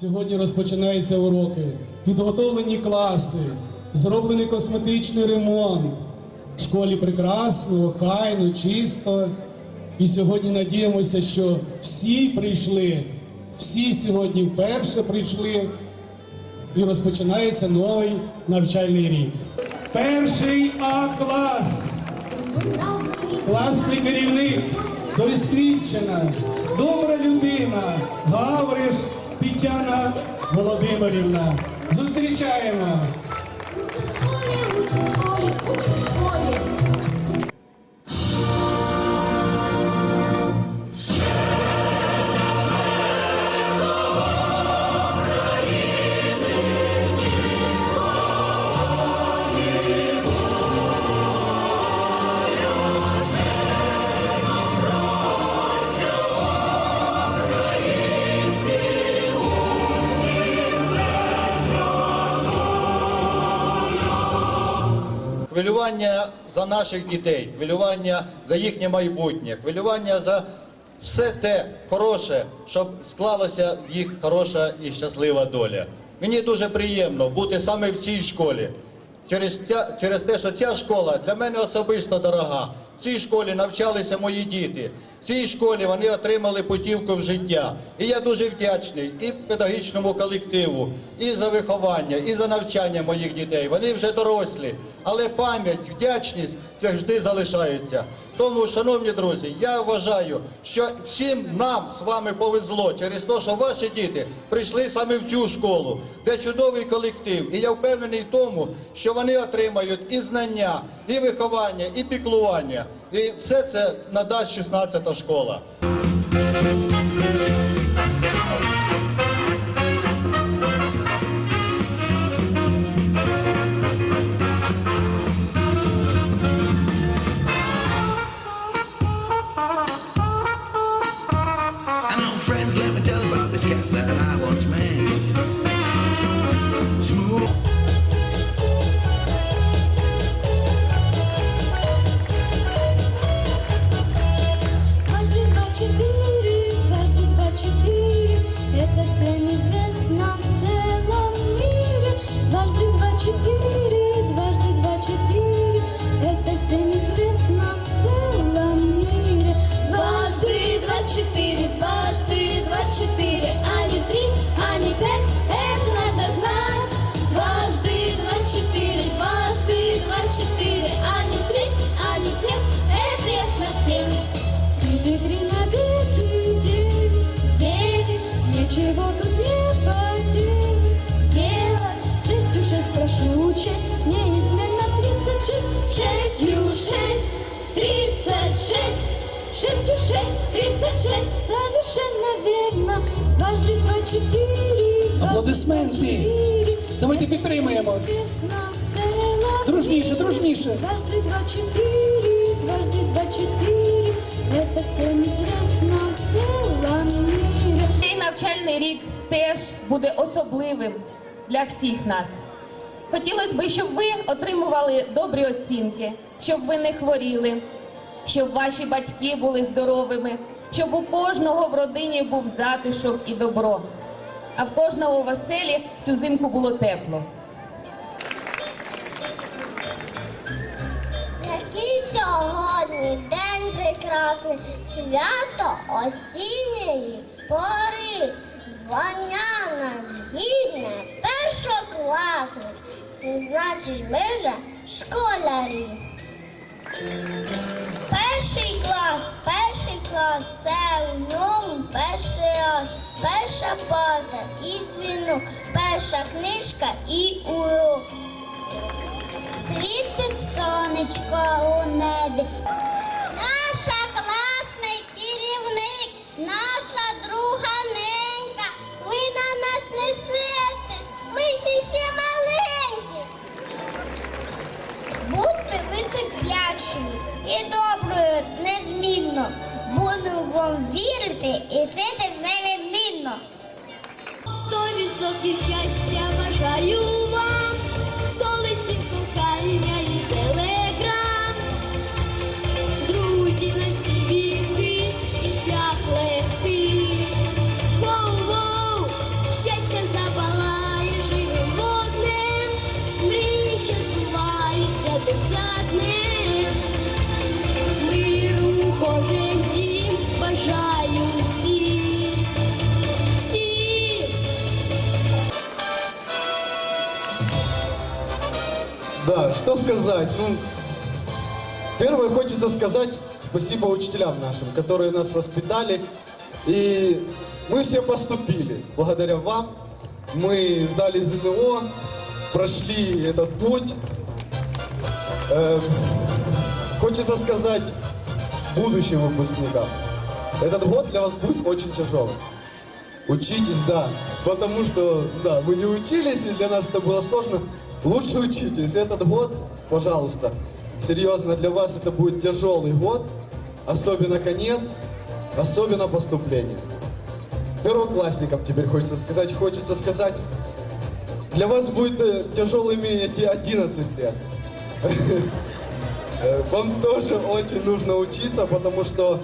Сьогодні розпочинаються уроки, підготовлені класи, зроблений косметичний ремонт. В школі прекрасно, охайно, чисто. І сьогодні надіємося, що всі прийшли, всі сьогодні вперше прийшли, і розпочинається новий навчальний рік. Перший А клас. Класний керівник, досвідчена, добра людина, Гавриш Тетяна Володимирівна. Зустрічаємо. Хвилювання за наших дітей, хвилювання за їхнє майбутнє, хвилювання за все те хороше, щоб склалася їх хороша і щаслива доля. Мені дуже приємно бути саме в цій школі. Через, те, що ця школа для мене особисто дорога. В цій школі навчалися мої діти. В цій школі вони отримали путівку в життя. І я дуже вдячний і педагогічному колективу, і за виховання, і за навчання моїх дітей. Вони вже дорослі, але пам'ять, вдячність завжди залишаються. Тому, шановні друзі, я вважаю, що всім нам з вами повезло через те, що ваші діти прийшли саме в цю школу, де чудовий колектив. І я впевнений в тому, що вони отримають і знання, і виховання, і піклування. І все це надасть 16-та школа. Четыре, дважды два четыре, а не три, а не пять, это надо знать. Дважды два четыре, дважды два четыре, а не шесть, а не семь, это ясно всем. Три три навеки девять, девять, ничего тут не поделать. Делать шестью шесть прошу честь, неизменно тридцать шесть, шестью шесть, тридцать шесть. Шестью шесть, тридцать шесть, совершенно верно. Дважды два четыре, дважды Аплодисменти. четыре. Давайте підтримаємо. Известно в целом Дружніше, мире. дружніше. Дважды два четыре, дважды два четыре, это всем известно в целом мире. Цей навчальний рік теж буде особливим для всіх нас. Хотілося б, щоб ви отримували добрі оцінки, щоб ви не хворіли, щоб ваші батьки були здоровими, щоб у кожного в родині був затишок і добро, а в кожного в оселі в цю зимку було тепло. Який сьогодні день прекрасний, свято осінньої пори, звання нас гідне, першокласник. Це значить, ми вже школярі. Перша парта і дзвінок, перша книжка і урок. Світить сонечко у небі. Наша класний керівник, наша друга ненька. Ви на нас не сердитесь, ми ще ще маленькі. Будьте ви терплячою і доброю незмінно. Буду вам вірити і це теж невідмінно. Сто відсотків щастя бажаю вам, сто листів кохання і телеграм. Друзі на всі віки і шлях легкий. Воу-воу, щастя запалає живим вогнем, мрії, що збуваються день за днем. Миру кожен дім бажаю Да, что сказать? Ну, первое хочется сказать спасибо учителям нашим, которые нас воспитали. И мы все поступили. Благодаря вам мы сдали ЗНО, прошли этот путь. Эм, хочется сказать будущим выпускникам. Этот год для вас будет очень тяжелый. Учитесь, да. Потому что, да, мы не учились, и для нас это было сложно. Лучше учитесь. Этот год, пожалуйста, серьезно, для вас это будет тяжелый год. Особенно конец, особенно поступление. Первоклассникам теперь хочется сказать, хочется сказать, для вас будет тяжелыми эти 11 лет. Э, Вам тоже очень нужно учиться, потому что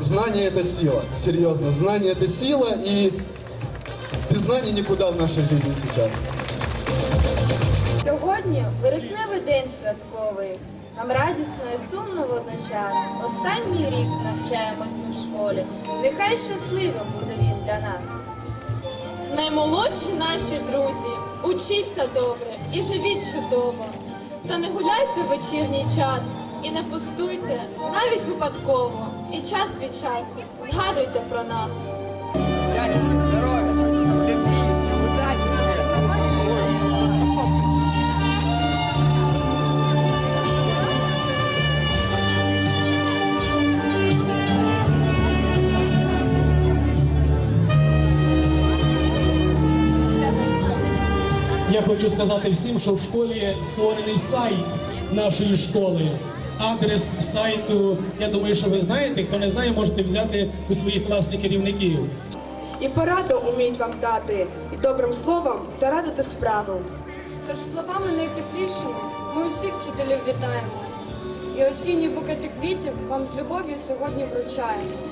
знание это сила. Серьезно, знание это сила, и без знаний никуда в нашей жизни сейчас. Сьогодні вересневий день святковий. Нам радісно і сумно водночас. Останній рік навчаємось ми в школі. Нехай щасливим буде він для нас. Наймолодші наші друзі, учіться добре і живіть чудово. Та не гуляйте в вечірній час і не пустуйте навіть випадково. І час від часу згадуйте про нас. Хочу сказати всім, що в школі створений сайт нашої школи. Адрес сайту, я думаю, що ви знаєте. Хто не знає, можете взяти у своїх класних керівників. І пораду уміють вам дати, і добрим словом зарадити справу. Тож словами найтеплішими ми усіх вчителів вітаємо. І осінні букети квітів вам з любов'ю сьогодні вручаємо.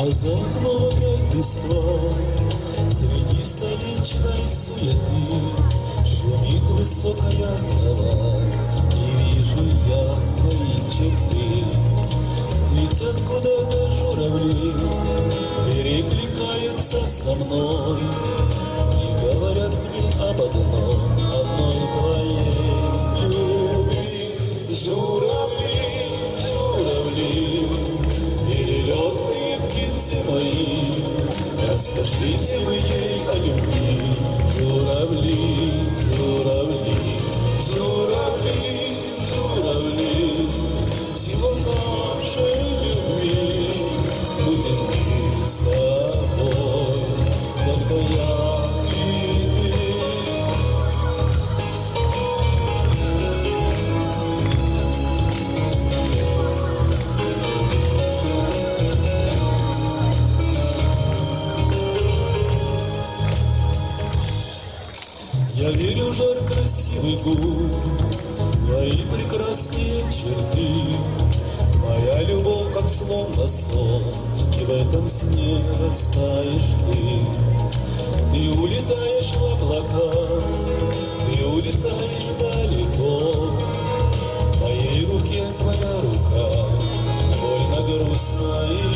А за окном опять листва Среди столичной суеты Шумит высокая трава Не вижу я твоих черты Летят куда-то журавли Перекликаются со мной И говорят мне об одном Расскажите вы губ, Твои прекрасные черты, Моя любовь, как словно сон, И в этом сне растаешь ты. Ты улетаешь в облака, Ты улетаешь далеко, В моей руке твоя рука, Больно грустно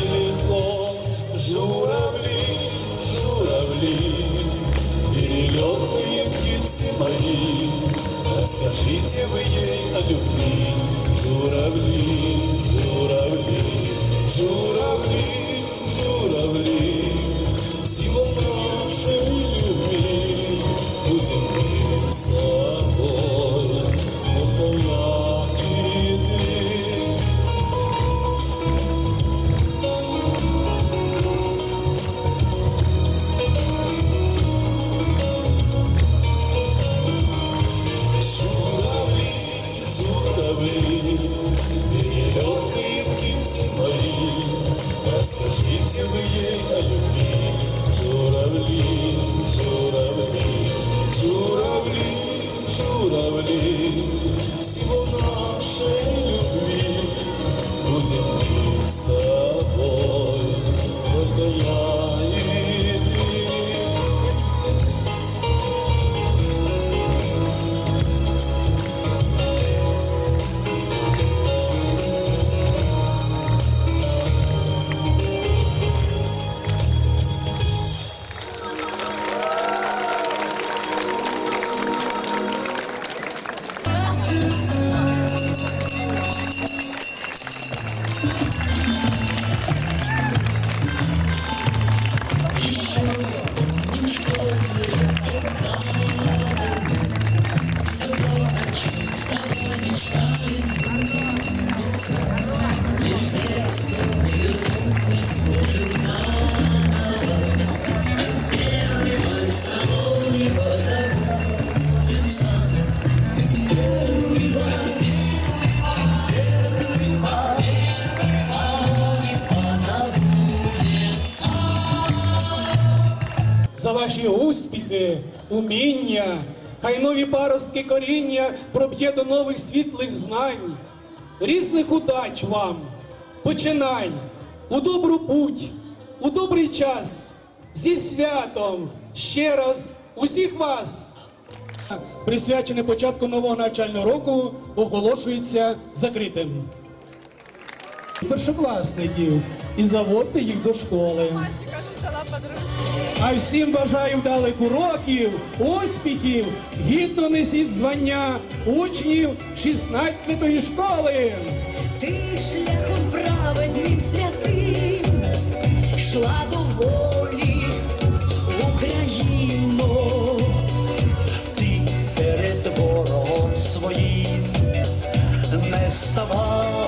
за ваші успіхи, уміння, хай нові паростки коріння проб'є до нових світлих знань, різних удач вам, починань, у добру путь, у добрий час, зі святом ще раз усіх вас. Присвячене початку нового навчального року оголошується закритим. Першокласників і заводьте їх до школи. А всім бажаю вдалих уроків, успіхів, гідно несіть звання учнів 16-ї школи. Ти шляхом праведним святим, йшла до волі Україно. Ти перед ворогом своїм не ставай.